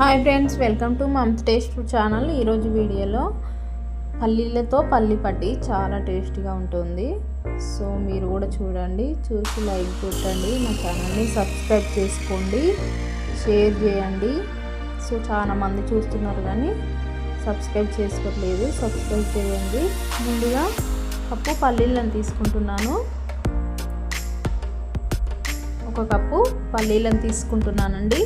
Hi friends welcome to mom taste channel. ఈరోజు వీడియోలో పల్లీలతో పల్లి పట్టి చాలా టేస్టీగా ఉంటుంది. సో మీరు కూడా చూడండి చూసి లైక్ కొట్టండి మా ఛానల్ని సబ్స్క్రైబ్ చేసుకోండి షేర్ చేయండి. సో చాలా మంది చూస్తున్నారు కానీ సబ్స్క్రైబ్ చేసుకోవట్లేదు సబ్స్క్రైబ్ చేయండి. ముందుగా కప్పు పల్లీలను తీసుకుంటున్నాను. ఒక కప్పు పల్లీలను తీసుకుంటున్నానండి.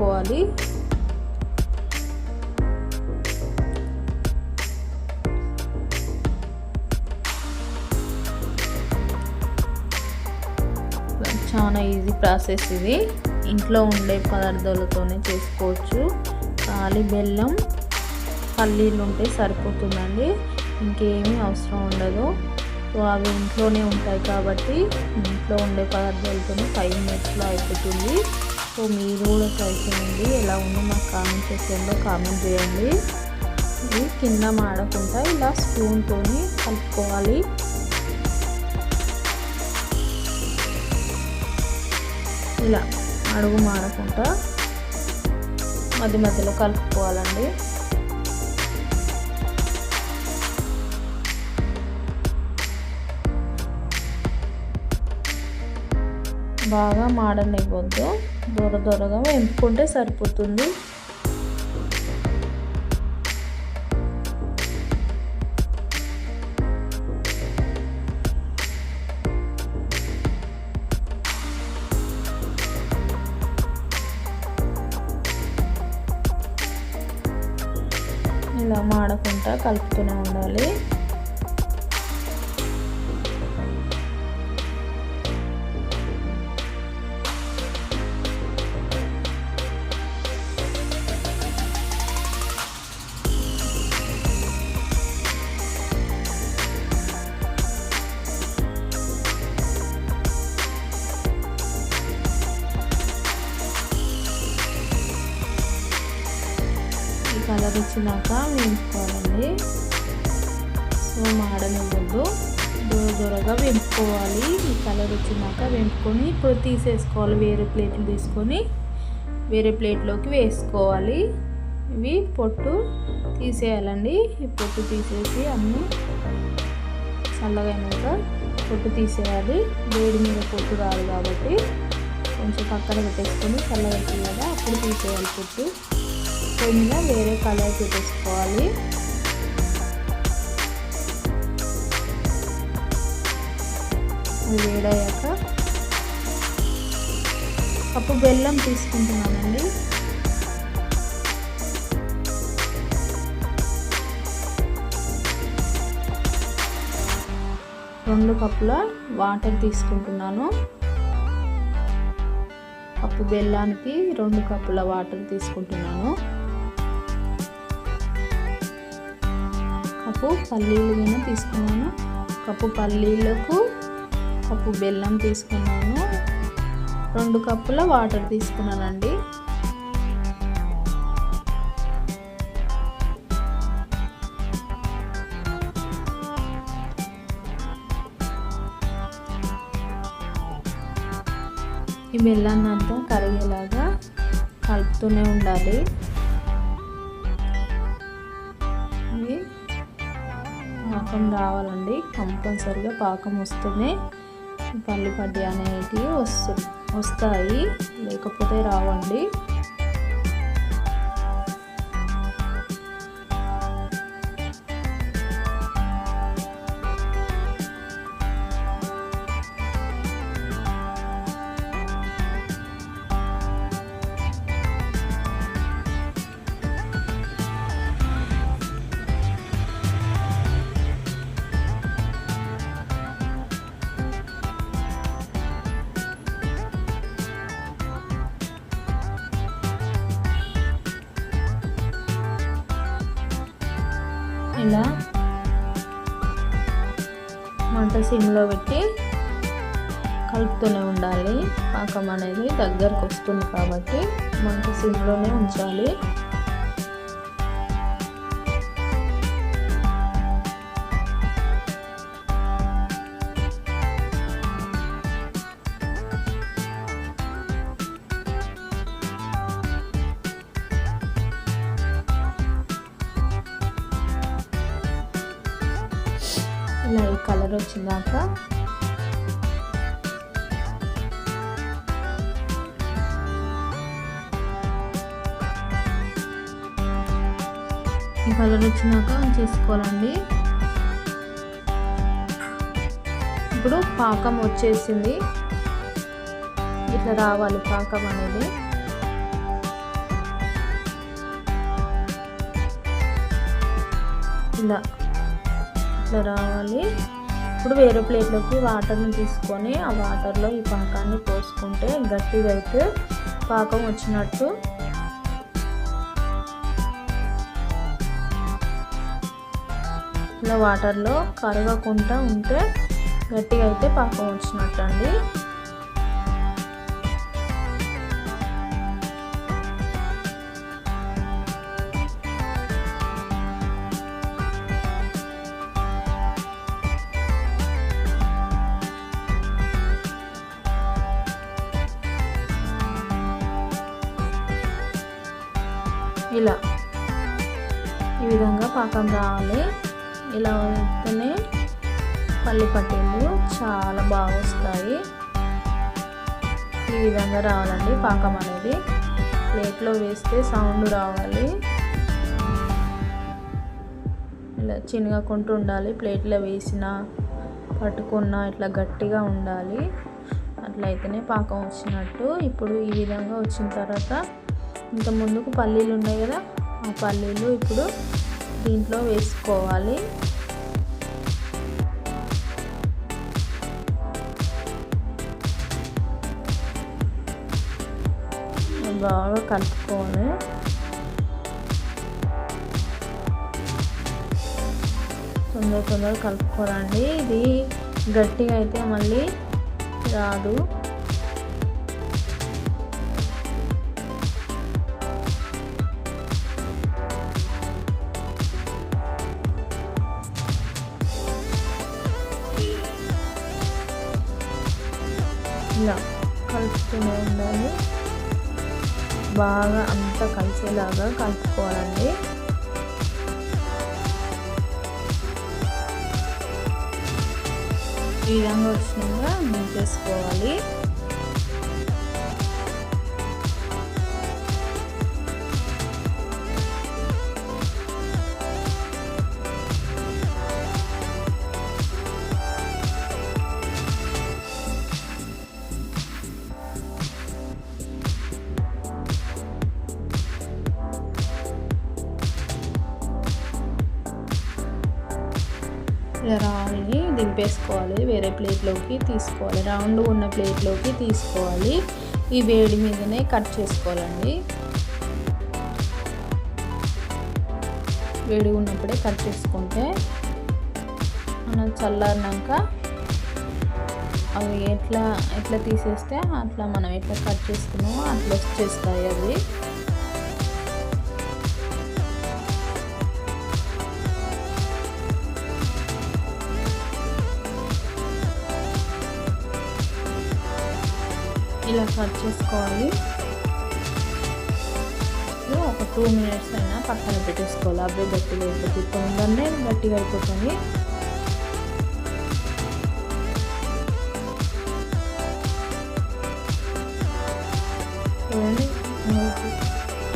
వేపుకోవాలి చాలా ఈజీ ప్రాసెస్ ఇది. ఇంట్లో ఉండే పదార్థాలతోనే చేసుకోవచ్చు. ఖాళీ బెల్లం పల్లీలు ఉంటే సరిపోతుందండి. ఇంకేమీ అవసరం ఉండదు. సో అవి ఇంట్లోనే ఉంటాయి కాబట్టి ఇంట్లో ఉండే పదార్థాలతోనే ఫైవ్ మినిట్స్లో అయిపోతుంది? సో మీరు కూడా ట్రై చేయండి. ఎలా ఉందో మాకు కామెంట్ చేసేయండి కామెంట్ చేయండి. ఇది కింద మాడకుండా ఇలా స్పూన్తో కలుపుకోవాలి. ఇలా అడుగు మాడకుండా మధ్య మధ్యలో కలుపుకోవాలండి. బాగా మాడనివ్వద్దు. దూర దూరగా వేపుకుంటే సరిపోతుంది. ఇలా మాడకుండా కలుపుతూనే ఉండాలి. కలర్ వచ్చినాక వేయించుకోవాలండి. సో మాడనివ్వద్దు దూర దూరగా వేయించుకోవాలి. ఈ కలర్ వచ్చినాక వేయించుకొని ఇప్పుడు తీసేసుకోవాలి. వేరే ప్లేట్లు తీసుకొని వేరే ప్లేట్లోకి వేసుకోవాలి. ఇవి పొట్టు తీసేయాలండి. ఈ పొట్టు తీసేసి అన్నీ చల్లగైనాక పొట్టు తీసేయాలి. వేడి మీద పొట్టు రాదు కాబట్టి కొంచెం పక్కన పెట్టేసుకొని చల్లగా కదా అప్పుడు తీసేయాలి పొట్టు. పొయ్యి వేరే కలర్ పెట్టేసుకోవాలి వేడయ్యాక కప్పు బెల్లం తీసుకుంటున్నానండి. రెండు కప్పుల వాటర్ తీసుకుంటున్నాను. కప్పు బెల్లానికి రెండు కప్పుల వాటర్ తీసుకుంటున్నాను. కప్పు పల్లీలు కూడా తీసుకున్నాను. కప్పు పల్లీలకు కప్పు బెల్లం తీసుకున్నాను. రెండు కప్పుల వాటర్ తీసుకున్నానండి. ఈ బెల్లాన్ని అంతా కరిగేలాగా కలుపుతూనే ఉండాలి. పాకం రావాలండి. కంపల్సరిగా పాకం వస్తూనే పల్లిపడ్డి అనేటివి వస్తు వస్తాయి. లేకపోతే రావండి. సిమ్లో పెట్టి కలుపుతూనే ఉండాలి. పాకం అనేది దగ్గరకు వస్తుంది కాబట్టి మనకి సిమ్లోనే ఉంచాలి. ఇలా ఈ కలర్ వచ్చిందాక. ఈ కలర్ వచ్చినాక చేసుకోవాలండి. ఇప్పుడు పాకం వచ్చేసింది. ఇట్లా రావాలి పాకం అనేది. ఇలా ఇట్లా రావాలి. ఇప్పుడు వేరే ప్లేట్లోకి వాటర్ని తీసుకొని ఆ వాటర్లో ఈ పాకాన్ని పోసుకుంటే గట్టిగా అయితే పాకం వచ్చినట్టు. ఇలా వాటర్లో కరగకుండా ఉంటే గట్టిగా అయితే పాకం వచ్చినట్టు అండి ఇలా. ఈ విధంగా పాకం రావాలి. ఇలా వస్తేనే పల్లి పట్టీలు చాలా బాగా వస్తాయి. ఈ విధంగా రావాలండి పాకం అనేది. ప్లేట్లో వేస్తే సౌండ్ రావాలి. ఇలా చిన్నగకుంటూ ఉండాలి. ప్లేట్లో వేసిన పట్టుకున్న ఇట్లా గట్టిగా ఉండాలి. అట్లయితేనే పాకం వచ్చినట్టు. ఇప్పుడు ఈ విధంగా వచ్చిన తర్వాత ఇంత ముందుకు పల్లీలు ఉన్నాయి కదా ఆ పల్లీలు ఇప్పుడు దీంట్లో వేసుకోవాలి. బాగా కలుపుకోవాలి తొందర తొందర కలుపుకోవాలండి. ఇది గట్టిగా అయితే మళ్ళీ రాదు. ఇలా కలుపుతూనే ఉండాలి బాగా అంతా కలిసేలాగా కలుపుకోవాలండి. ఈ విధంగా వచ్చినాక చేసుకోవాలి ఇలా దింపేసుకోవాలి. వేరే ప్లేట్లోకి తీసుకోవాలి. రౌండ్ ఉన్న ప్లేట్లోకి తీసుకోవాలి. ఈ వేడి మీదనే కట్ చేసుకోవాలండి. వేడి ఉన్నప్పుడే కట్ చేసుకుంటే మనం చల్లారినాక అవి ఎట్లా ఎట్లా తీసేస్తే అట్లా మనం ఎట్లా కట్ చేసుకున్నామో అట్లా వచ్చేస్తాయి అవి. ఇలా కట్ చేసుకోవాలి. ఒక టూ మినిట్స్ అయినా పక్కన పెట్టేసుకోవాలి. అబ్బాయి గట్టిగా అయిపోతుంది తొందరనే గట్టిగా అయిపోతుంది. చూడండి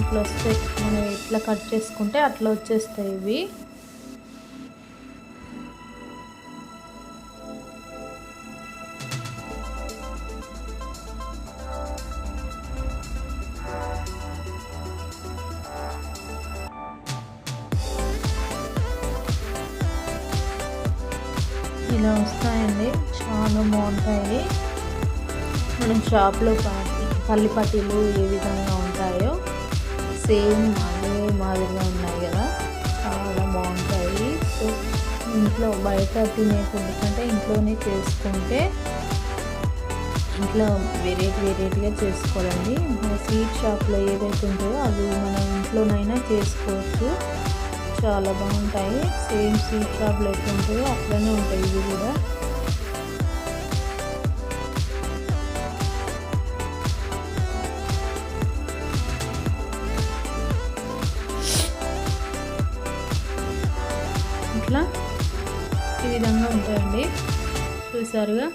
ఇట్లా వస్తాయి మనం ఇట్లా కట్ చేసుకుంటే అట్లా వచ్చేస్తాయి ఇవి. ఇలా వస్తాయండి. చాలా బాగుంటాయి. మనం షాప్లో పల్లి పట్టీలు ఏ విధంగా ఉంటాయో సేమ్ అదే మాదిరిగా ఉన్నాయి కదా. చాలా బాగుంటాయి. సో ఇంట్లో బయట తినే ఫుడ్ కంటే ఇంట్లోనే చేసుకుంటే ఇంట్లో వెరైటీ వెరైటీగా చేసుకోవాలండి. మన స్వీట్ షాప్లో ఏదైతే ఉంటాయో అది మనం ఇంట్లోనైనా చేసుకోవచ్చు. చాలా బాగుంటాయి. సేమ్ స్వీట్ షాప్లో ఎట్లా ఉంటాయో. అట్లనే ఉంటాయి ఇవి కూడా. ఇట్లా ఈ విధంగా ఉంటాయండి. చూసారుగా?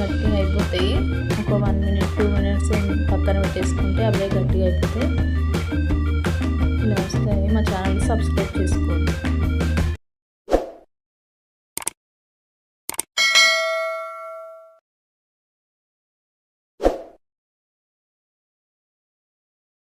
గట్టిగా అయిపోతాయి. ఒక వన్ మినిట్ టూ మినిట్స్ పక్కన పెట్టేసుకుంటే అవే గట్టిగా అయిపోతాయి. ఇలా వస్తాయి. మా ఛానల్ సబ్స్క్రైబ్ చేసుకోండి.